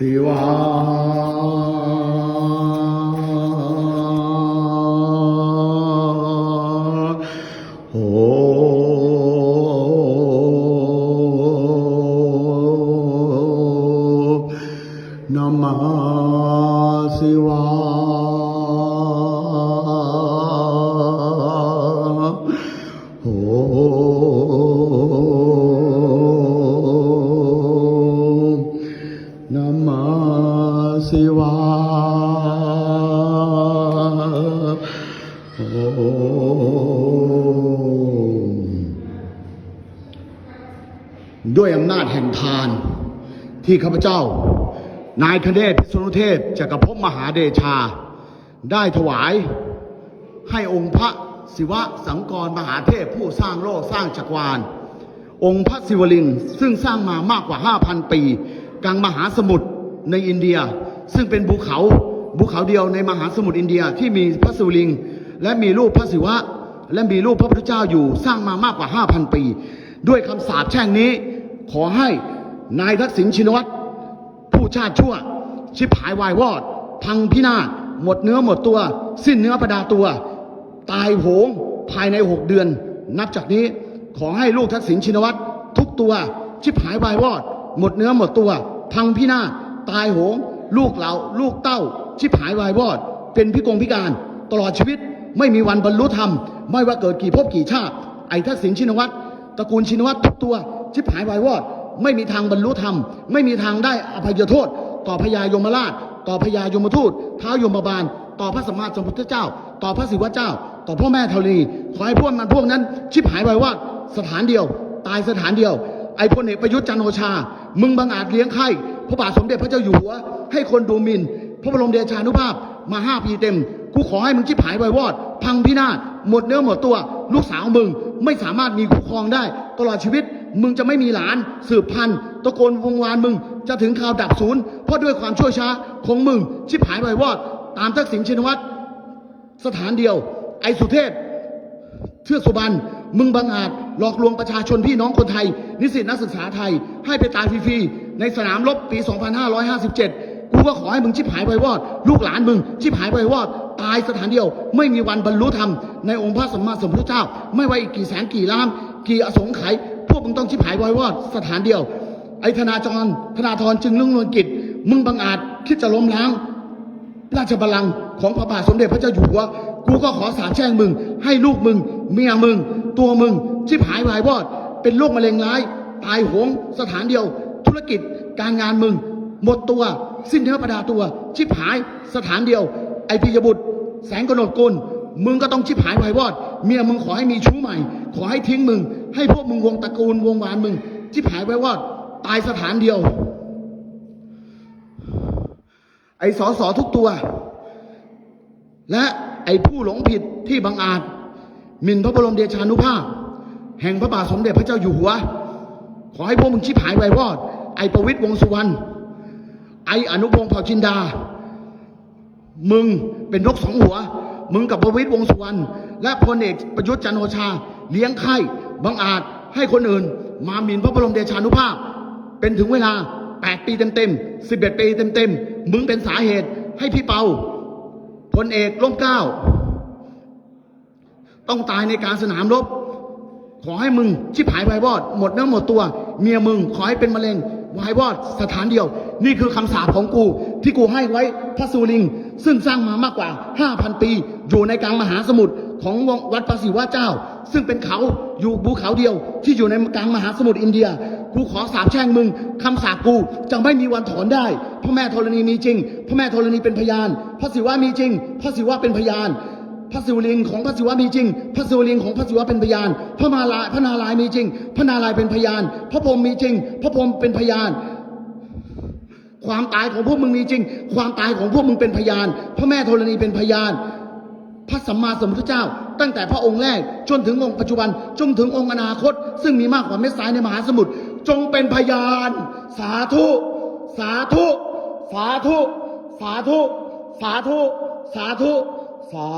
ศิวา ศิวาโหด้วยอำนาจแห่งทาน ที่ข้าพเจ้า นายคเนศพิษณุเทพจักรภพมหาเดชา ได้ถวาย ให้องค์พระศิวะสังกรมหาเทพผู้สร้างโลกสร้างจักรวาล องค์พระศิวลิงซึ่งสร้างมามากกว่า 5,000 ปี กลางมหาสมุทรในอินเดีย ซึ่งเป็นภูเขาภูเขาเดียวในมหาสมุทรอินเดียที่มีพระศิวลิง และมีรูปพระศิวะ และมีรูปพระพุทธเจ้าอยู่สร้างมามากกว่า 5,000 ปี ด้วยคำสาปแช่งนี้ ขอให้นายทักษิณชินวัตรผู้ชาติชั่ว ชิบหายวายวอด พังพินาศหมดเนื้อหมดตัว สิ้นเนื้อประดาตัว ตายโหงภายในหกเดือน นับจากนี้ขอให้ลูกทักษิณชินวัตรทุกตัว ชิบหายวายวอด หมดเนื้อหมดตัว พังพินาศตายโหง ลูกเหลาลูกเต้าชิบหายวายวอด เป็นพิกงพิการตลอดชีวิตไม่มีวันบรรลุธรรม ไม่ว่าเกิดกี่ภพกี่ชาติ ไอ้ทักษิณชินวัตรตระกูลชินวัตรทุกตัว ชิบหายวายวอด ไม่มีทางบรรลุธรรม ไม่มีทางได้อภัยโทษ ต่อพญายมราช ต่อพญายมทูตเท้ายมบาล ต่อพระสัมมาสัมพุทธเจ้า ต่อพระศิวะเจ้า ต่อพ่อแม่ธรณีขอให้พวกมันพวกนั้น ชิบหายไปว่าสถานเดียว ตายสถานเดียว ไอ้พลเอกประยุทธ์จันทร์โอชา มึงบังอาจเลี้ยงไข่ พระบาทสมเด็จพระเจ้าอยู่หัวให้คนดูหมินพระบรมเดชานุภาพมาห้าปีเต็ม กูขอให้มึงชิบหายไปวอด พังพินาศหมดเนื้อหมดตัว ลูกสาวมึงไม่สามารถมีคู่ครองได้ ตลอดชีวิตมึงจะไม่มีหลานสืบพันธุ์ตะโกนวงวานมึงจะถึงข่าวดับศูนย์เพราะด้วยความชั่วช้าของมึงชิบหายไปวอด ตามทักษิณชินวัตรสถานเดียว ไอ้สุเทพเทือกสุบรรณมึงบังอาจหลอกลวงประชาชนพี่น้องคนไทย นิสิตนักศึกษาไทยให้ไปตายฟรีๆ ในสนามรบปี 2557 กูก็ขอให้มึงชิบหายไปวอด ลูกหลานมึง ชิบหายไปวอด ตายสถานเดียว ไม่มีวันบรรลุธรรม ในองค์พระสัมมาสัมพุทธเจ้า ไม่ว่าอีกกี่แสนกี่ล้าน กี่อสงไขยพวกมึงต้องชิบหายไปวอด สถานเดียว ไอธนาจรธนาธรจึงรุ่งเรืองกิจ มึงบังอาจคิดจะล้มล้าง ราชบัลลังก์ของพระบาทสมเด็จพระเจ้าอยู่หัว กูก็ขอสาแช่งมึง ให้ลูกมึง เมียมึง ตัวมึงชิบหายวายวอด เป็นโรคมะเร็งร้าย ตายโหงสถานเดียว ธุรกิจการงานมึง หมดตัว สิ้นเนื้อประดาตัว ชิบหายสถานเดียว ไอพิยบุตร แสงกนกกุลมึงก็ต้องชิบหายวายวอด เมียมึงขอให้มีชู้ใหม่ ขอให้ทิ้งมึง ให้พวกมึงวงตระกูลวงวานมึง ชิบหายวายวอด ตายสถานเดียว ไอสอสอทุกตัว และไอผู้หลงผิดที่บังอาจหมิ่นพระบรมเดชานุภาพ แห่งพระบาทสมเด็จพระเจ้าอยู่หัว ขอให้พวกมึงชิบหายไววอด ไอประวิตยวงสุวรรณไออนุพงศ์เผ่าจินดา มึงเป็นนกสองหัว มึงกับประวิตยวงสุวรรณและพลเอกประยุทธ์จันโอชา เลี้ยงไข่บังอาจให้คนอื่น มาหมิ่นพระบรมเดชานุภาพ เป็นถึงเวลา 8 ปีเต็มๆ11 ปีเต็มๆมึงเป็นสาเหตุให้พี่เปาพลเอกร่มเก้า ต้องตายในการสนามรบขอให้มึงชิบหายวายวอด หมดเนื้อหมดตัว เมียมึงขอให้เป็นมะเร็ง วายวอดสถานเดียว นี่คือคำสาปของกู ที่กูให้ไว้พระสุริง ซึ่งสร้างมามากกว่า 5,000 ปี อยู่ในกลางมหาสมุทรของวัดพระศิวะเจ้า ซึ่งเป็นเขาอยู่ภูเขาเดียว ที่อยู่ในกลางมหาสมุทรอินเดีย กูขอสาบแช่งมึงคำสาปกูจะไม่มีวันถอนได้พระแม่ธรณีมีจริงพระแม่ธรณีเป็นพยาน พระศิวะมีจริง พระศิวะเป็นพยาน พระศิวลิงของพระศิวะมีจริง พระศิวลิงของพระศิวะเป็นพยาน พระมาลายพระนารายมีจริง พระนารายเป็นพยาน พระพรหมมีจริง พระพรหมเป็นพยาน ความตายของพวกมึงมีจริง ความตายของพวกมึงเป็นพยาน พระแม่ธรณีเป็นพยาน พระสัมมาสัมพุทธเจ้า ตั้งแต่พระองค์แรกจนถึงองค์ปัจจุบันจนถึงองค์อนาคต ซึ่งมีมากกว่าเม็ดทรายในมหาสมุทรจงเป็นพยาน สาธุ สาธุ สาธุ สาธุ สาธุ สาธุ สา